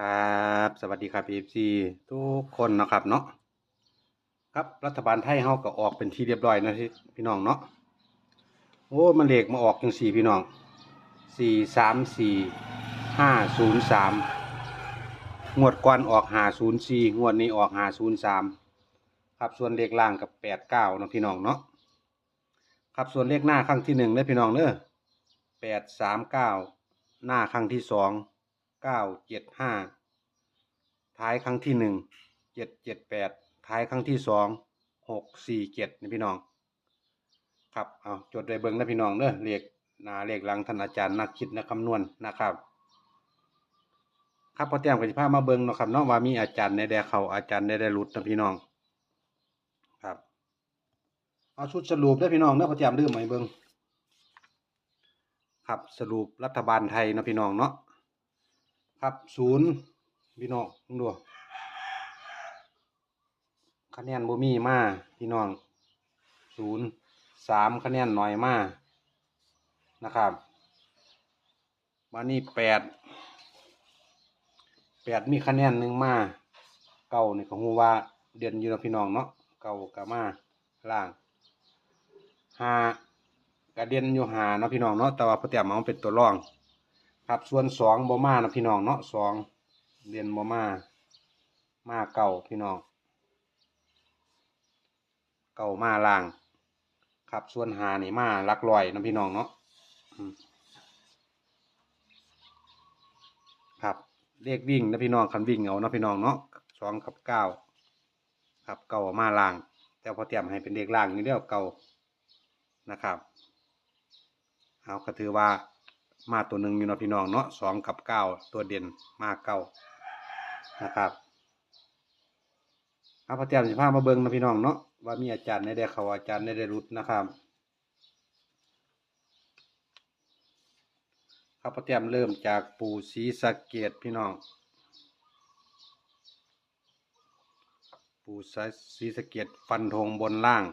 ครับสวัสดีครับ FC ทุกคนนะครับเนาะครับรัฐบาลไทยเฮาก็ออกเป็นที่เรียบร้อยนะที่พี่น้องเนาะโอ้มันเลขมาออกจังสี่พี่น้องสี่สามสี่ห้าศูนย์สามงวดก่อนออกหาศูนย์สี่งวดนี้ออกหาศูนย์สามครับส่วนเลขล่างกับแปดเก้านะพี่น้องเนาะครับส่วนเลขหน้าครั้งที่หนึ่งเด้อพี่น้องเด้อแปดสามเก้าหน้าครั้งที่สองเก้าเจ็ดห้า ท้ายครั้งที่หนึ่งเจ็ดเจ็ดแปดท้ายครั้งที่สองหกสี่เจ็ดนี่พี่น้อง ครับเอาจดไว้เบิ่งนะพี่น้องเด้อเลขหนาเลขหลังท่านอาจารย์นักคิดนักคำนวณนะครับ ครับพอเตรียมกับสิพามาเบิ่งเนาะครับเนาะว่ามีอาจารย์ในแดเขาอาจารย์ในแดหลุดนะพี่น้อง ครับ เอาชุดสรุปเด้พี่น้องเด้อพอเตรียมลืมไหมเบิ่งครับสรุปรัฐบาลไทยนะพี่น้องเนาะครับศูนย์ พี่น้องมึงดูคะแนนบ่มีมาพี่น้องศูนย์สามคะแนนน้อยมานะครับมานี่แปดแปดมีคะแนนหนึ่งมาเก้านี่ก็ฮู้ว่าเด่นอยู่เนพี่น้องเนาะเก้ากับมาล่างห้ากระเด่นอยู่หาเนาะพี่น้องเนาะแต่ว่าพอเตียมมาเป็นตัวรอง ครับส่วนสองบ่มานะพี่น้องเนาะสอง เรียนบ่มา มาเก่าพี่น้อง เก่ามาล่าง ครับส่วนหานี่มาลักลอยนะพี่น้องเนาะครับเลขวิ่งนะพี่น้องคันวิ่งเอานะพี่น้องเนาะสองกับเก้าครับเก่ามาล่าง แต่พอเตรียมให้เป็นเลขล่างนี่เดียวเก่านะครับ เอาก็ถือว่า มาตัวหนึ่งอยู่เนาะพี่น้องเนาะสองกับเก้าตัวเด่นมาเก้านะครับเอาพระเตรียมสิพามาเบิ่งนะพี่น้องเนาะว่ามีอาจารย์ได้ได้เขาอาจารย์ได้ได้รุดนะครับครับพระเตรียมเริ่มจากปู่ศรีสะเกดพี่น้อง ปู่ศรีสะเกดฟันธงบนล่าง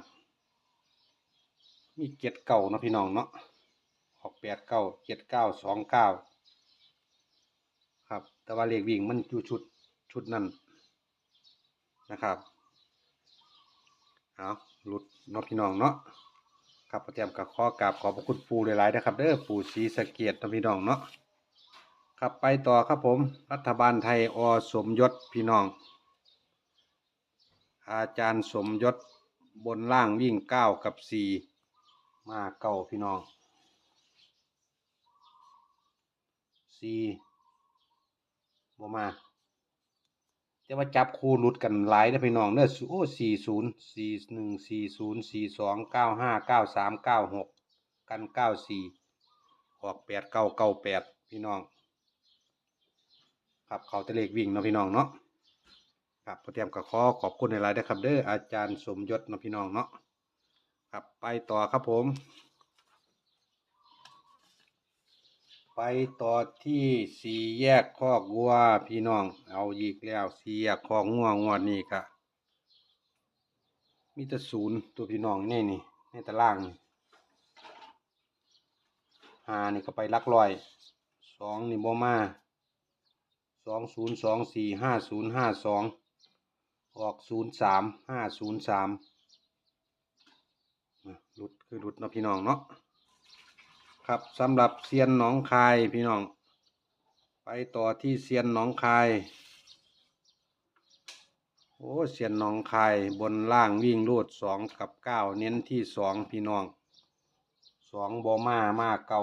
มีเกียรเก่าเนาะพี่น้องเนาะ ออกแปดเก้าเจ็ดเก้าสองเก้าครับ แต่ว่าเลขวิ่งมันอยู่ชุดชุดนั้นนะครับเอาหลุดนาะพี่น้องเนาะครับประเตรียมกับข้อกราบขอบพระคุณปูหลายๆนะครับเด้อปูสีสะเกียดนาะพี่น้องเนาะครับไปต่อครับผม รัฐบาลไทยอสมยศพี่น้อง อาจารย์สมยศบนล่างวิ่งเก้ากับสี่มาเก้าพี่น้อง สี่บ่มาแต่ว่าจับคู่หลุดกันหลายนะพี่น้องเด้อโอ้สี่ศูนย์สี่หนึ่งสี่ศูนย์สี่สองเก้าห้าเก้าสามเก้าหกกันเก้าสี่ออกแปดเก้าเก้าแปดพี่น้อง ครับเขาตะเลกวิ่งเนาะพี่น้องเนาะครับพอเตรียมกับขอขอบคุณในหลายๆนะครับเด้ออาจารย์สมยศเนาะพี่น้องเนาะครับไปต่อครับผม ไปต่อที่สี่แยกคอกวัวพี่น้อง เอาอีกแล้วสี่แยกคอกงัวงวดนี้ก็มีแต่ศูนย์ตัวพี่น้องนี่นี่ในตารางนี่หานี่ก็ไปลักร้อยสองนี่บ่มาสองศูนย์สองสี่ห้าศูนย์ห้าสองออกศูนย์สามห้าศูนย์สามหลุดคือหลุดเนาะพี่น้องเนาะ ครับสำหรับเซียนหนองคายพี่น้อง ไปต่อที่เซียนหนองคาย โอ้เซียนหนองคายบนล่างวิ่งรูดสองกับเก้าเน้นที่สองพี่น้องสองบอมามาเก้า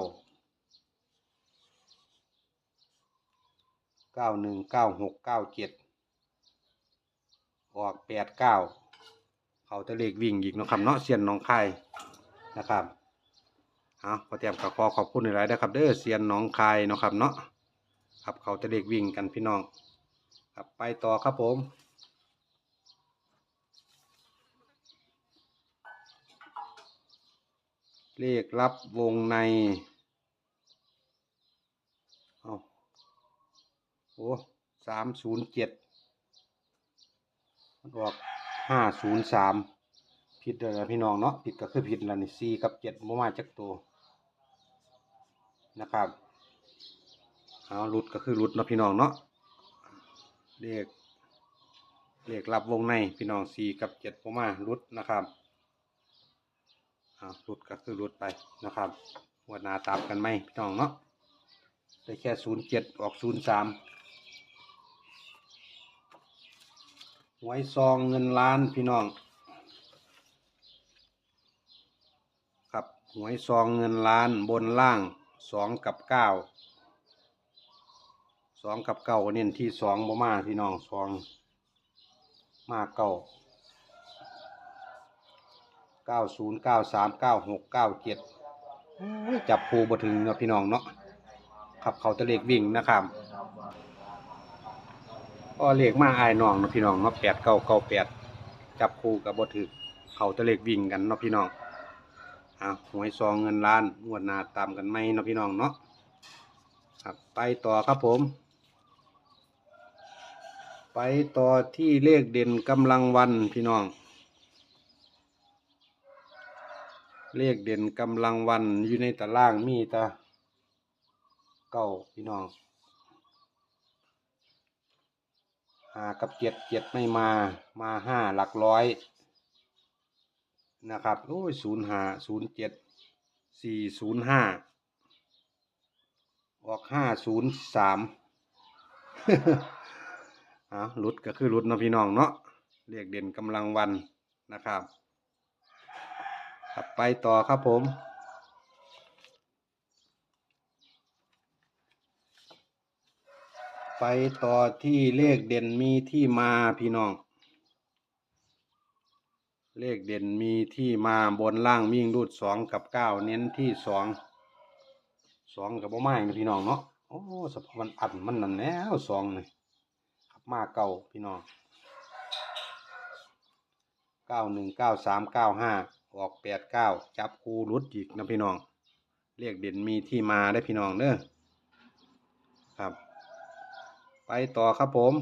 เก้าหนึ่งเก้าหกเก้าเจ็ดออกแปดเก้าเขาจะเลขวิ่งอีกนะครับเนาะเซียนหนองคายนะครับ เอาพอเตรียมกับขอขอบคุณหลายๆนะครับ เด้อเซียนน้องคายเนาะครับเนาะครับเขาจะเด็กวิ่งกันพี่น้อง ครับไปต่อครับผมเลขรับวงในเอาโอ้สามศูนย์เจ็ดมันออกห้าศูนย์สามผิดเลยพี่น้องเนาะผิดก็คือผิดแล้วนี่สี่กับเจ็ดบ่มาจากตัว นะครับเอาหลุดก็คือหลุดเนาะพี่น้องเนาะเลขเลขรับวงในพี่น้องสี่กับเจ็ดผมมารุดนะครับอ่ารุดก็คือรุดไปนะครับงวดหนาตามกันไหมพี่น้องเนาะได้แค่ศูนย์เจ็ดออกศูนย์สามหวยซองเงินล้านพี่น้อง ครับหวยซองเงินล้านบนล่าง สองกับเก้าสองกับเก้าเน้นที่สองบ่มาพี่น้องสองมาเก้าเก้าศูนย์เก้าสามเก้าหกเก้าเจ็ดจับภูบ่ถึงนะพี่น้องเนาะขับเขาตะเลกวิ่งนะครับก็เลขมาอายน้องนะพี่น้องเนาะแปดเก้าเก้าแปดจับภูกับบถึกเขาตะเลกวิ่งกันเนาะพี่น้อง อะหวยซองเงินล้านงวดหน้าตามกันไหมเนาะพี่น้องเนาะครับไปต่อครับผม ไปต่อที่เลขเด่นกำลังวันพี่น้อง เลขเด่นกำลังวันอยู่ในตารางมีตาเก้าพี่น้องหากับเจ็ดเจ็ดไม่มามาห้าหลักร้อย นะครับโอ้ยศูนย์ห้าศูนย์เจ็ดสี่ศูนย์ห้าออกห้าศูนย์สามอะหลุดก็คือหลุดนาะพี่น้องเนาะเรียกเด่นกำลังวันนะครับครับไปต่อครับผมไปต่อที่เลขเด่นมีที่มาพี่น้อง เลขเด่นมีที่มาบนล่างวิ่งรูดสองกับเก้าเน้นที่สองสองกับบ่ไม้นะพี่น้องเนาะโอ้สภาพมันอัดมันนั่นแล้วสองเลยขับมาเก้าพี่น้องเก้าหนึ่งเก้าสามเก้าห้าออกแปดเก้าจับคูรุดอีกนะพี่น้องเลขเด่นมีที่มาได้พี่น้องเด้อครับ ไปต่อครับผม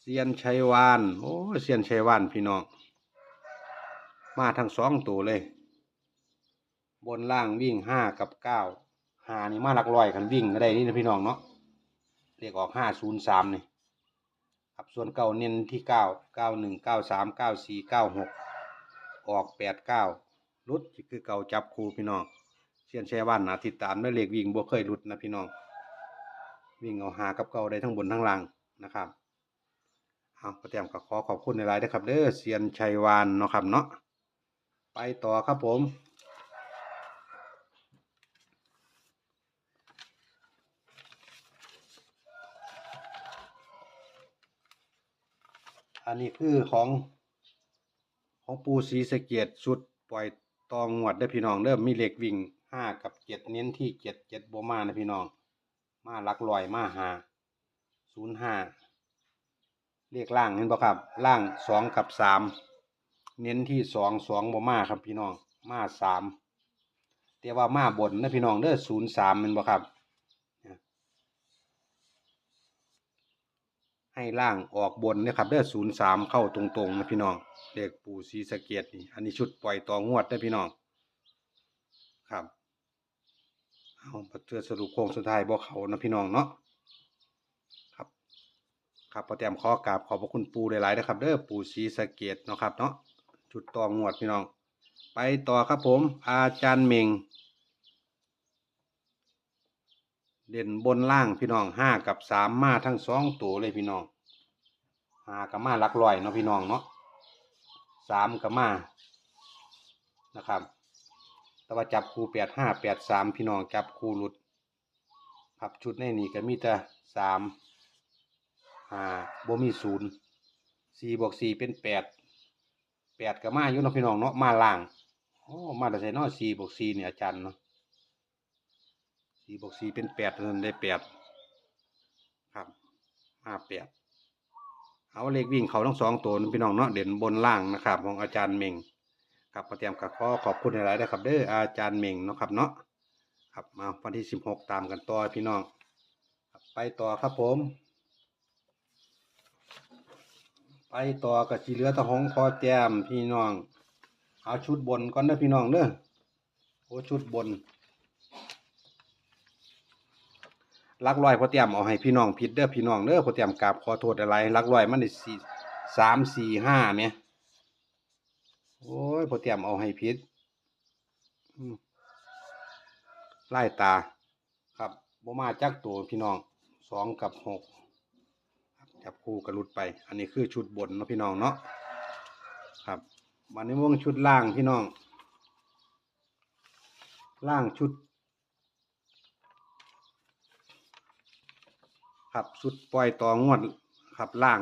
เซียนชัยวานโอ้เซียนชัยวานพี่น้อง มาทั้งสองตัวเลย บนล่างวิ่งห้ากับเก้าหานี่มาหลักรอยกันวิ่งก็ได้นี่นะพี่น้องเนาะเรียกออกห้าศูนย์สามนี่ครับส่วนเก้าเน้นที่เก้าเก้าหนึ่งเก้าสามเก้าสี่เก้าหกออกแปดเก้ารุดคือเก่าจับครูพี่น้องเชียนแช่วันนะติดตามด้วยเลขวิ่งบ่เคยรุดนะพี่น้อง วิ่งเอาหากับเก่าได้ทั้งบนทั้งล่างนะครับเอาประเตรียมกับขอขอบคุณในไลน์นะครับเด้อเซียนชัยวานเนาะครับเนาะ ไปต่อครับผม อันนี้คือของ ของปูสีสะเกียดสุดปล่อยตองงวดได้พี่น้องเริ่มมีเหล็กวิ่งห้ากับเจ็ดเน้นที่เจ็ดเจ็ดโบมานะพี่น้อง มาลักลอยมาหาศูนย์ห้าเรียกล่างเห็นปะครับล่างสองกับสาม เน้นที่สองสองบ่มาครับพี่น้องมาสามแต่ว่ามาบนนะพี่น้องเด้อศูนย์สามมันบ่ครับ ให้ล่างออกบนนะครับเด้อศูนย์สามเข้าตรงๆนะพี่น้องเลขปู่สีสะเกียดนี่อันนี้ชุดปล่อยต่องวดได้อพี่น้องครับเอาเจอสรุปโค้งสุดท้ายบ่เขานะพี่น้องเนาะครับ ครับพอแต้มข้อกราบขอบพระคุณปูหลายๆนะครับ เด้อปูสีสะเกตเนาะครับเนาะ จุดตองวดพี่น้อง ไปต่อครับผม อาจารย์เมง เด่นบนล่างพี่น้องห้ากับสามมาทั้งสองตัวเลยพี่น้องห้ากับมาลักลอยเนาะพี่น้องเนาะสามกับมานะครับ แต่ว่าจับคู่แปดห้าแปดสามพี่น้องจับคู่หลุดครับชุดในนี่ก็มีแต่สามห้าบ่มีศูนย์สี่บวกสี่เป็นแปด แปดก็มาอยู่เนาะพี่น้องเนาะมาล่างโอ้มาแต่ใส่เนาะสี่บวกสี่เนี่ยอาจารย์เนาะสี่บวกสี่เป็นแปดนั่นได้แปดครับมาแปดเอาเลขวิ่งเขาทั้งสองตัวนะพี่น้องเนาะเด่นบนล่างนะครับ ของอาจารย์เมงครับประเตรียมกับขอขอบคุณหลายๆนะครับ เด้ออาจารย์เมงเนาะครับเนาะครับมาวันที่สิบหกตามกันต่อพี่น้องไปต่อครับผม ไปต่อกับสีเหลือตะหงพอแจมพี่น้อง เอาชุดบนก่อนเด้อพี่น้องเด้อโอ้ชุดบนลักร้อยพอเตรียมเอาให้พี่น้องผิดเด้อพี่น้องเด้อพอเตรียมกราบขอโทษอะไรลักร้อยมันได้สี่สามสี่ห้าแหมโอ้ยพอเตรียมเอาให้ผิดไล่ตา ครับบ่มาจักตัวพี่น้องสองกับหก จับคู่กระลุดไป อันนี้คือชุดบนเนาะพี่น้องเนาะครับวันนี้วงชุดล่างพี่น้อง ล่างชุด ครับชุดปล่อยต่องวดครับล่าง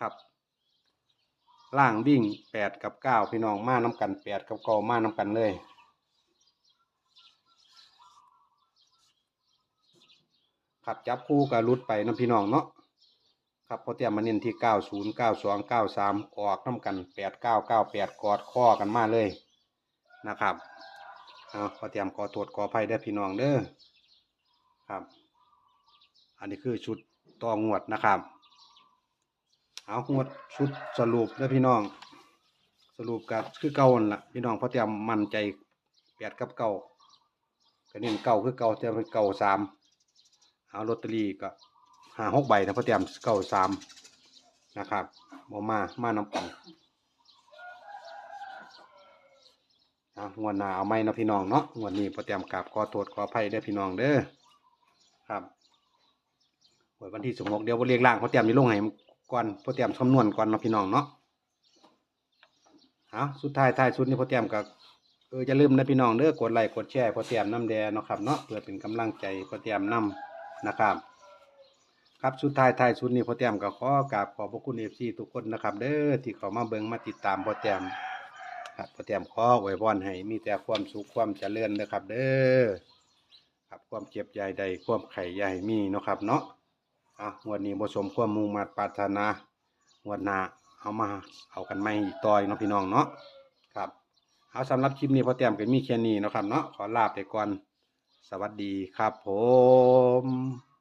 ครับ ล่างวิ่งแปดกับเก้าพี่น้องมาน้ำกันแปดกับเก้ามาน้ำกันเลย ครับจับคู่กับรุดไปน้ำพี่น้องเนาะครับพอเตรียมมาเน้นที่เก้าศูนย์เก้าสองเก้าสามออกน้ำกันแปดเก้าเก้าแปดกอดข้อกันมาเลยนะครับเอาพอเตรียมขอโทษขอภัยได้พี่น้องเด้อครับ อันนี้คือชุดต่องวดนะครับ เอางวดชุดสรุปเด้พี่น้อง สรุปกับคือเก่าล่ะพี่น้องพอเตรียมมั่นใจแปดกับเก่าก็เน้นเก่าคือเก่าแต่เป็นเก่าสาม เอาลอตเตอรี่ก็หาหกใบนะพ่อเตรียมเก่าสามนะครับบ่มามาน้ำปังเอางวดหน้าเอาไม่นาะพี่น้องเนาะงวดนี้พ่อเตรียมกราบขอโทษขออภัยได้พี่น้องเด้อครับหวยวันที่สมกเดี๋ยวเรียกล่างพราะเตรียมนี่ลงให้ก่อนพราะเตรียมคำนวณก่อนนาะพี่น้องเนาะเอาสุดท้ายท้ายสุดนี่เพอเตรียมกับเอออย่าลืมนะพี่น้องเด้อกดไลค์กดแชร์เพอเตรียมน้ำแดงเนาะครับเนาะเพื่อเป็นกำลังใจเพอเตรียมนํ นะครับ ครับสุดท้ายท้ายสุดนี่พอเตรียมก็ขอกราบขอบพระคุณ FC ทุกคนนะครับ เด้อที่เขามาเบิ่งมาติดตามพอเตรียมครับพอเตรียมขออวยพรให้มีแต่ความสุขความเจริญนะครับ เด้อครับความเจ็บใหญ่ใดความไข่ใหญ่มีเนาะครับเนาะอะวดนี้บ่สมความมุ่งมาปรารถนางวดหน้าเอามาเอากันใหม่อีกต่อยเนาะพี่น้องเนาะครับเอาสำหรับคลิปนี้พอเตรียมกันมีแค่นี้เนาะครับเนาะขอลาไปก่อน สวัสดีครับผม